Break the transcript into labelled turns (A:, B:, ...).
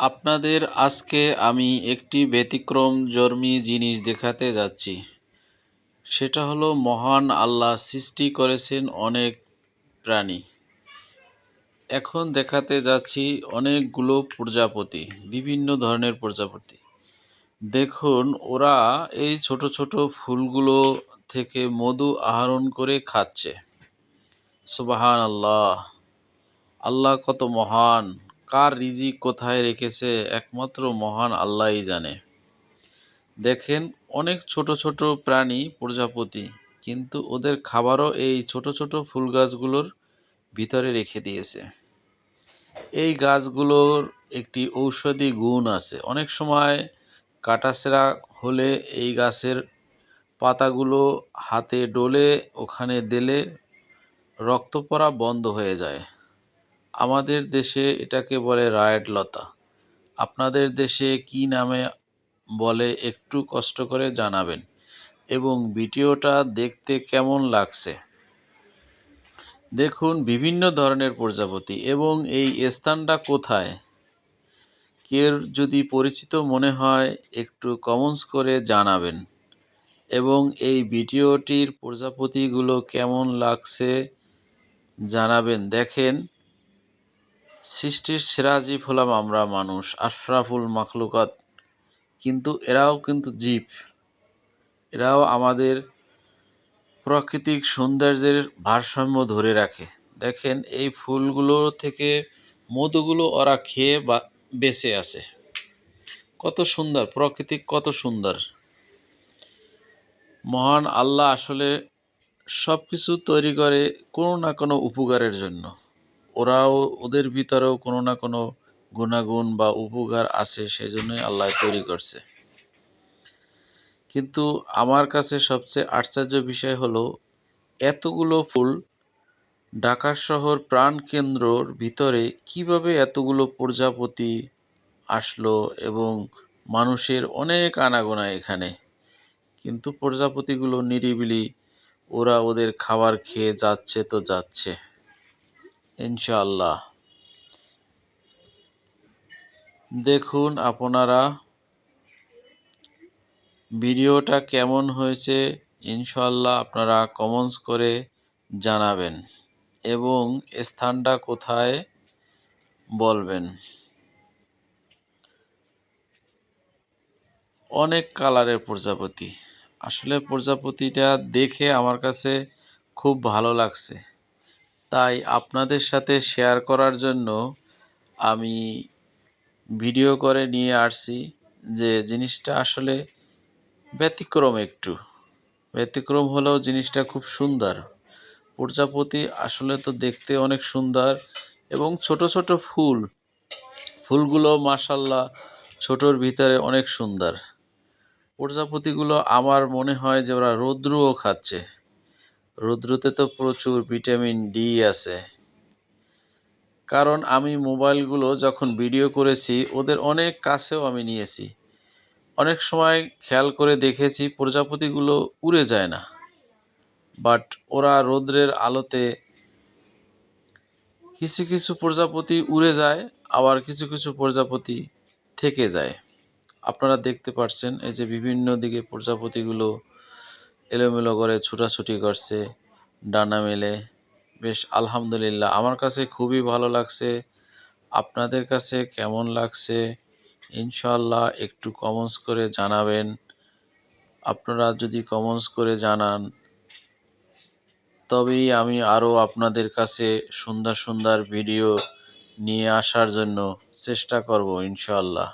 A: আপনাদের আজকে আমি একটি ব্যতিক্রমধর্মী জিনিস দেখাতে যাচ্ছি। সেটা হলো, মহান আল্লাহ সৃষ্টি করেছেন অনেক প্রাণী। এখন দেখাতে যাচ্ছি অনেকগুলো প্রজাপতি, বিভিন্ন ধরনের প্রজাপতি। দেখুন, ওরা এই ছোট ছোট ফুলগুলো থেকে মধু আহরণ করে খাচ্ছে। সুবাহান আল্লাহ আল্লাহ কত মহান। কার রিজিক কোথায় রেখেছে একমাত্র মহান আল্লাহই জানে। দেখেন, অনেক ছোট ছোট প্রাণী প্রজাপতি, কিন্তু ওদের খাবারও এই ছোট ছোট ফুল গাছগুলোর ভিতরে রেখে দিয়েছে। এই গাছগুলোর একটি ঔষধি গুণ আছে। অনেক সময় কাটাছেড়া হলে এই গাছের পাতাগুলো হাতে ডলে ওখানে দিলে রক্ত পড়া বন্ধ হয়ে যায়। আমাদের দেশে এটাকে বলে রায়েট লতা। আপনাদের দেশে কি নামে বলে একটু কষ্ট করে জানাবেন। এবং ভিডিওটা দেখতে কেমন লাগছে? দেখুন বিভিন্ন ধরনের প্রজাপতি এবং এই স্থানটা কোথায়? কের যদি পরিচিত মনে হয়, একটু কমেন্টস করে জানাবেন। এবং এই ভিডিওটির প্রজাপতিগুলো কেমন লাগছে জানাবেন। দেখেন সৃষ্টির সিরাজীব হলাম আমরা মানুষ, আশরাফুল মাখলুকাত। কিন্তু এরাও কিন্তু জীব। এরাও আমাদের প্রাকৃতিক সৌন্দর্যের ভারসাম্য ধরে রাখে। দেখেন, এই ফুলগুলো থেকে মধুগুলো ওরা খেয়ে বা বেঁচে আছে। কত সুন্দর, প্রকৃতিক কত সুন্দর। মহান আল্লাহ আসলে সব কিছু তৈরি করে কোনো না কোনো উপকারের জন্য। ওরাও ওদের ভিতরেও কোনো না কোনো গুণাগুণ বা উপকার আছে, সেজন্যই আল্লাহ তৈরি করছে। কিন্তু আমার কাছে সবচেয়ে আশ্চর্য বিষয় হলো, এতগুলো ফুল ঢাকা শহর প্রাণকেন্দ্রর ভিতরে কীভাবে এতগুলো প্রজাপতি আসলো এবং মানুষের অনেক আনাগোনা এখানে। কিন্তু প্রজাপতিগুলো নিরিবিলি, ওরা ওদের খাবার খেয়ে যাচ্ছে তো যাচ্ছে। ইনশাআল্লাহ। দেখুন আপনারা ভিডিওটা কেমন হয়েছে ইনশাল্লাহ আপনারা কমেন্টস করে জানাবেন এবং স্থানটা কোথায় বলবেন। অনেক কালারের প্রজাপতি। আসলে প্রজাপতিটা দেখে আমার কাছে খুব ভালো লাগছে। তাই আপনাদের সাথে শেয়ার করার জন্য আমি ভিডিও করে নিয়ে আসছি যে জিনিসটা আসলে ব্যতিক্রম একটু। ব্যতিক্রম হলেও জিনিসটা খুব সুন্দর। প্রজাপতি আসলে তো দেখতে অনেক সুন্দর এবং ছোট ছোট ফুল, ফুলগুলো মাসাল্লাহ ছোটোর ভিতরে অনেক সুন্দর। প্রজাপতিগুলো আমার মনে হয় যে ওরা রৌদ্রও খাচ্ছে। রৌদ্রতে তো প্রচুর ভিটামিন ডি আছে। কারণ আমি মোবাইলগুলো যখন ভিডিও করেছি, ওদের অনেক কাছেও আমি নিয়েছি। অনেক সময় খেয়াল করে দেখেছি, প্রজাপতিগুলো উড়ে যায় না। বাট ওরা রৌদ্রের আলোতে কিছু কিছু প্রজাপতি উড়ে যায়, আবার কিছু কিছু প্রজাপতি থেকে যায়। আপনারা দেখতে পাচ্ছেন এই যে বিভিন্ন দিকে প্রজাপতিগুলো এলোমেলো করে ছুটাছুটি করছে, ডানা মেলে। বেশ, আলহামদুলিল্লাহ। আমার কাছে খুবই ভালো লাগছে। আপনাদের কাছে কেমন লাগছে? ইনশাল্লাহ একটু কমেন্টস করে জানাবেন। আপনারা যদি কমেন্টস করে জানান, তবেই আমি আরও আপনাদের কাছে সুন্দর সুন্দর ভিডিও নিয়ে আসার জন্য চেষ্টা করব ইনশাল্লাহ